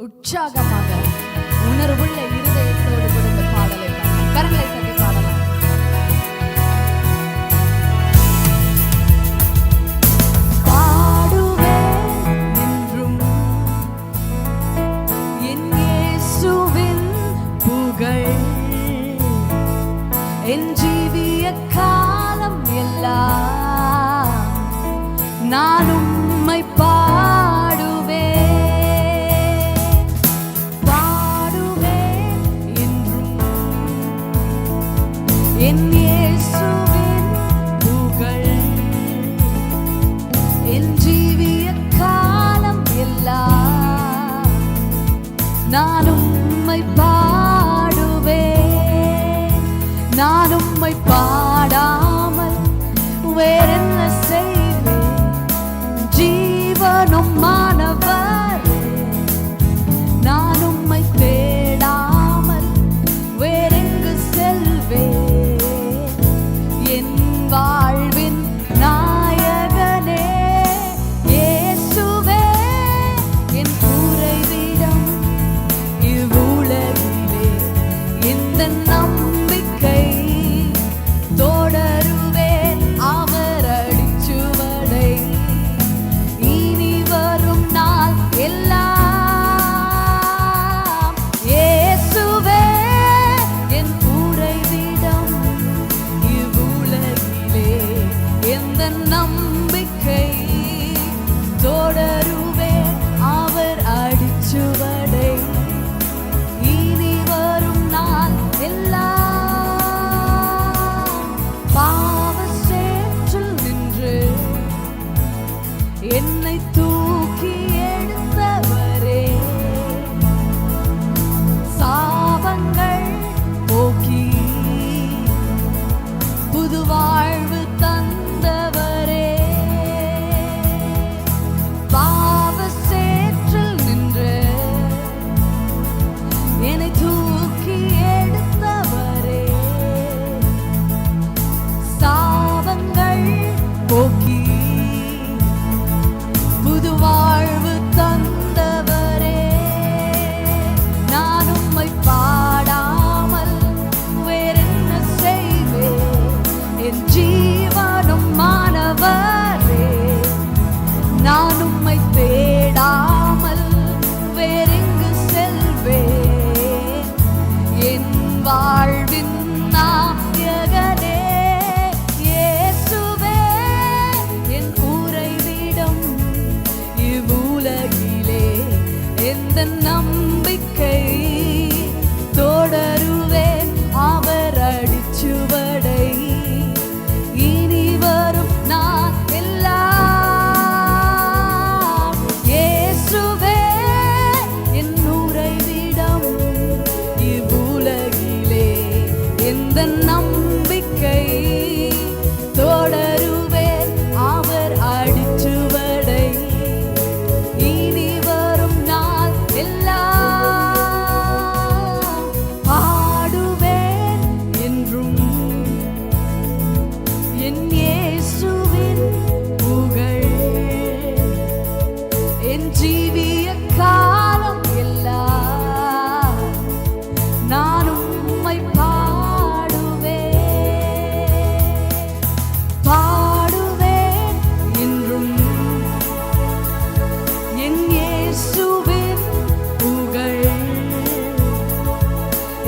உற்சாகமாக உணர்வுள்ள இருதயத்தோடு கூட இந்த பாடலை கரங்களை தட்டி பாடலாம். என் ஜீவிய காலம் எல்லாம் நான் உம்மை பா என் ஜீவிய காலம் எல்லாம். நான் உம்மை பா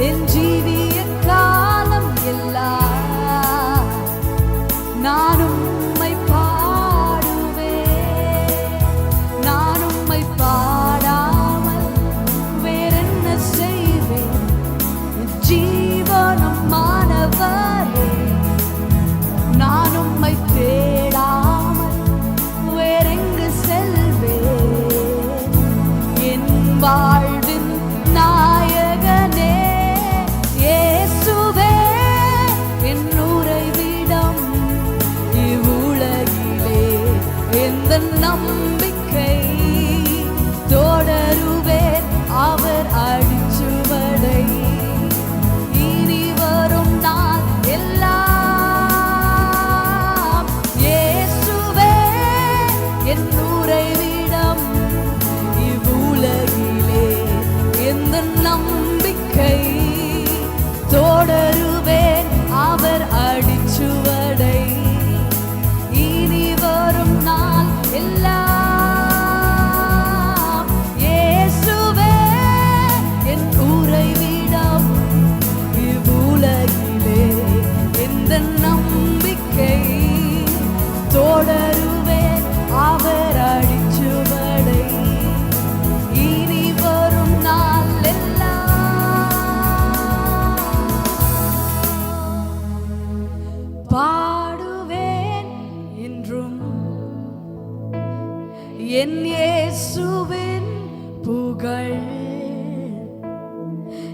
என் ஜீவிய காலம் எல்லாம் நான் உம்மை பாடுவே. நான் உம்மை பாடாமல் வேறென்ன செய்வேன் ஜீவனம் மாணவரே. நான் உம்மை தேடாமல் வேறெங்கு செல்வேன் என்பா பாடுவேன் என்றும் என் இயேசுவின் புகழ்.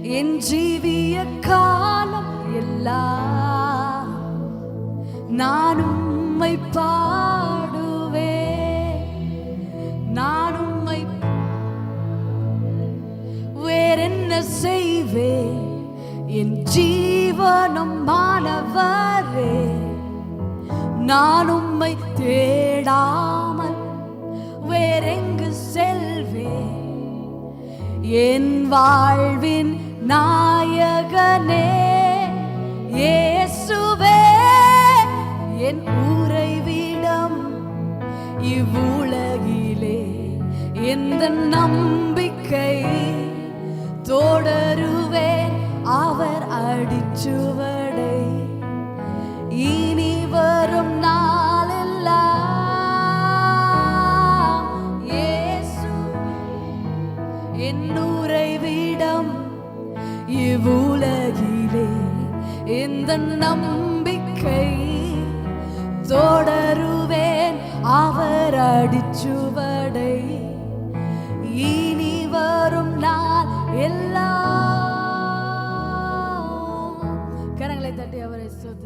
என் ஜீவிய காலம் எல்லாம் நான் உம்மை பாடுவேன். நான் உம்மை வேறென்ன செய்வேன்? என் ஜீ ஜீவனம் மாணவரே நான் உம்மை தேடாமல் வேறெங்கு செல்வே என் வாழ்வின் நாயகனே இயேசுவே என் உறைவிடம் இவ்வுலகிலே எந்த நம்பிக்கை சுவடை. இனி வரும் நாளெல்லாம் இயேசு என்னுரை விடம் இவ்வுலகிலே இந்த நம்பிக்கை தொடருவேன்? அவர் அடிச்சுவடை. எல்லாம் கரங்களை தட்டி அவரை சோதரிக்கலாம்